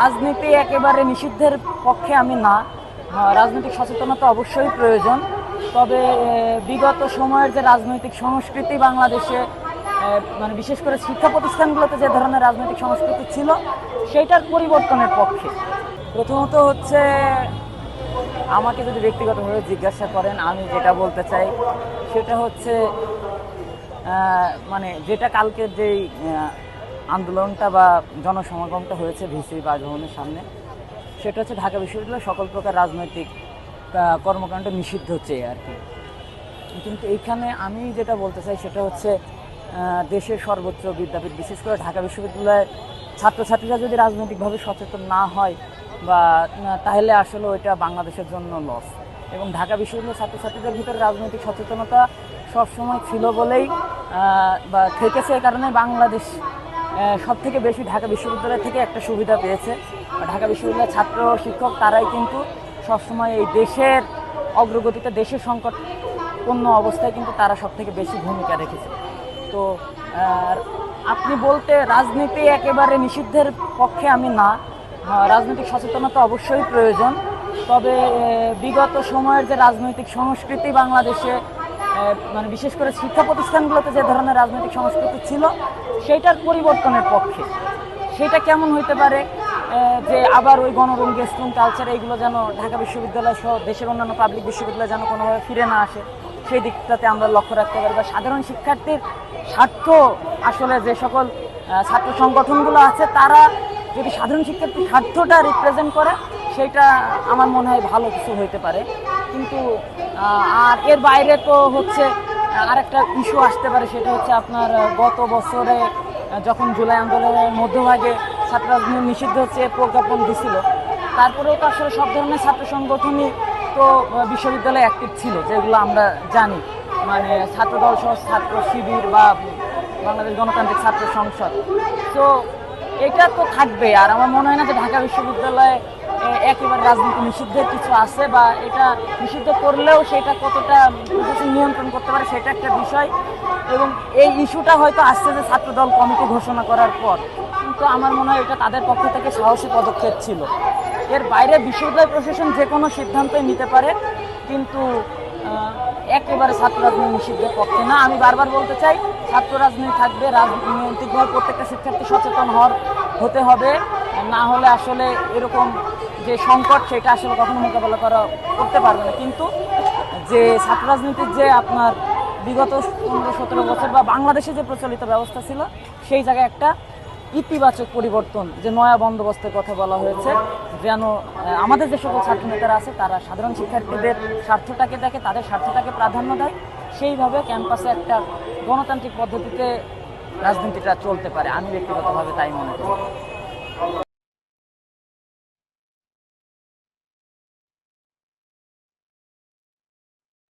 রাজনীতি একেবারে নিষিদ্ধের পক্ষে আমি না। রাজনৈতিক সচেতনতা অবশ্যই প্রয়োজন। তবে বিগত সময়ের যে রাজনৈতিক সংস্কৃতি বাংলাদেশে মানে বিশেষ করে শিক্ষা প্রতিষ্ঠানগুলোতে যে ধরনের রাজনৈতিক সংস্কৃতি ছিল, সেইটার পরিবর্তনের পক্ষে। প্রথমত হচ্ছে, আমাকে যদি ব্যক্তিগতভাবে জিজ্ঞাসা করেন, আমি যেটা বলতে চাই, সেটা হচ্ছে মানে যেটা কালকের যেই আন্দোলনটা বা জনসমাগমটা হয়েছে ভিসি বাসভবনের সামনে। সেটা হচ্ছে ঢাকা বিশ্ববিদ্যালয়ে সকল প্রকার রাজনৈতিক কর্মকাণ্ড নিষিদ্ধ হচ্ছে আর কি। কিন্তু এইখানে আমি যেটা বলতে চাই সেটা হচ্ছে দেশের সর্বোচ্চ বিদ্যাপীঠ, বিশেষ করে ঢাকা বিশ্ববিদ্যালয়ের ছাত্রছাত্রীরা যদি রাজনৈতিকভাবে সচেতন না হয় বা তাহলে আসলে ওইটা বাংলাদেশের জন্য লস এবং ঢাকা বিশ্ববিদ্যালয়ের ছাত্রছাত্রীদের ভিতরে রাজনৈতিক সচেতনতা সবসময় ছিল বলেই বা থেকেছে এই কারণে বাংলাদেশ সব থেকে বেশি ঢাকা বিশ্ববিদ্যালয় থেকে একটা সুবিধা পেয়েছে। ঢাকা বিশ্ববিদ্যালয়ের ছাত্র শিক্ষক তারাই কিন্তু সবসময় এই দেশের অগ্রগতিতে দেশের সংকটপূর্ণ অবস্থায় কিন্তু তারা সব থেকে বেশি ভূমিকা রেখেছে। তো আপনি বলতে রাজনীতি একেবারে নিষিদ্ধের পক্ষে আমি না। হ্যাঁ, রাজনৈতিক সচেতনতা অবশ্যই প্রয়োজন। তবে বিগত সময়ের যে রাজনৈতিক সংস্কৃতি বাংলাদেশে মানে বিশেষ করে শিক্ষা প্রতিষ্ঠানগুলোতে যে ধরনের রাজনৈতিক সংস্কৃতি ছিল, সেইটার পরিবর্তনের পক্ষে। সেটা কেমন হইতে পারে? যে আবার ওই গণরুম গেস্ট রুম কালচার এইগুলো যেন ঢাকা বিশ্ববিদ্যালয় সহ দেশের অন্যান্য পাবলিক বিশ্ববিদ্যালয় যেন কোনোভাবে ফিরে না আসে, সেই দিকটাতে আমরা লক্ষ্য রাখতে পারি। বা সাধারণ শিক্ষার্থীর স্বার্থ আসলে যে সকল ছাত্র সংগঠনগুলো আছে, তারা যদি সাধারণ শিক্ষার্থীর স্বার্থটা রিপ্রেজেন্ট করে সেটা আমার মনে হয় ভালো কিছু হইতে পারে। কিন্তু আর এর বাইরে তো হচ্ছে আরেকটা ইস্যু আসতে পারে, সেটা হচ্ছে আপনার গত বছরে যখন জুলাই আন্দোলনের মধ্যভাগে ছাত্র রাজনীতি নিষিদ্ধ হচ্ছে প্রজ্ঞাপন দিছিল। তারপরেও তো আসলে সব ধরনের ছাত্র সংগঠনই তো বিশ্ববিদ্যালয়ে অ্যাক্টিভ ছিল, যেগুলো আমরা জানি। মানে ছাত্রদল সহ ছাত্র শিবির বা বাংলাদেশ গণতান্ত্রিক ছাত্র সংসদ। তো এটা তো থাকবে, আর আমার মনে হয় না যে ঢাকা বিশ্ববিদ্যালয়ে একেবারে রাজনীতি নিষিদ্ধের কিছু আছে বা এটা নিষিদ্ধ করলেও সেটা কতটা নিয়ন্ত্রণ করতে পারে সেটা একটা বিষয়। এবং এই ইস্যুটা হয়তো আসছে যে ছাত্রদল কমিটি ঘোষণা করার পর। কিন্তু আমার মনে হয় এটা তাদের পক্ষ থেকে সাহসী পদক্ষেপ ছিল। এর বাইরে বিশ্ববিদ্যালয় প্রশাসন যে কোনো সিদ্ধান্তই নিতে পারে, কিন্তু একেবারে ছাত্র রাজনীতি নিষিদ্ধের পক্ষে না। আমি বারবার বলতে চাই, ছাত্র রাজনীতি থাকবে রাজনৈতিকভাবে প্রত্যেকটা শিক্ষার্থী সচেতন হওয়ার হতে হবে। না হলে আসলে এরকম যে সংকট, সেটা আসলে কখনো মোকাবেলা করা করতে পারবে না। কিন্তু যে ছাত্র রাজনীতির যে আপনার বিগত পনেরো, সতেরো বছর বা বাংলাদেশে যে প্রচলিত ব্যবস্থা ছিল, সেই জায়গায় একটা ইতিবাচক পরিবর্তন, যে নয়া বন্দোবস্তের কথা বলা হয়েছে। যেন আমাদের যে সকল ছাত্রনেতারা আছে, তারা সাধারণ শিক্ষার্থীদের স্বার্থটাকে দেখে, তাদের স্বার্থটাকে প্রাধান্য দেয়। সেইভাবে ক্যাম্পাসে একটা গণতান্ত্রিক পদ্ধতিতে রাজনীতিটা চলতে পারে। আমি ব্যক্তিগতভাবে তাই মনে করি।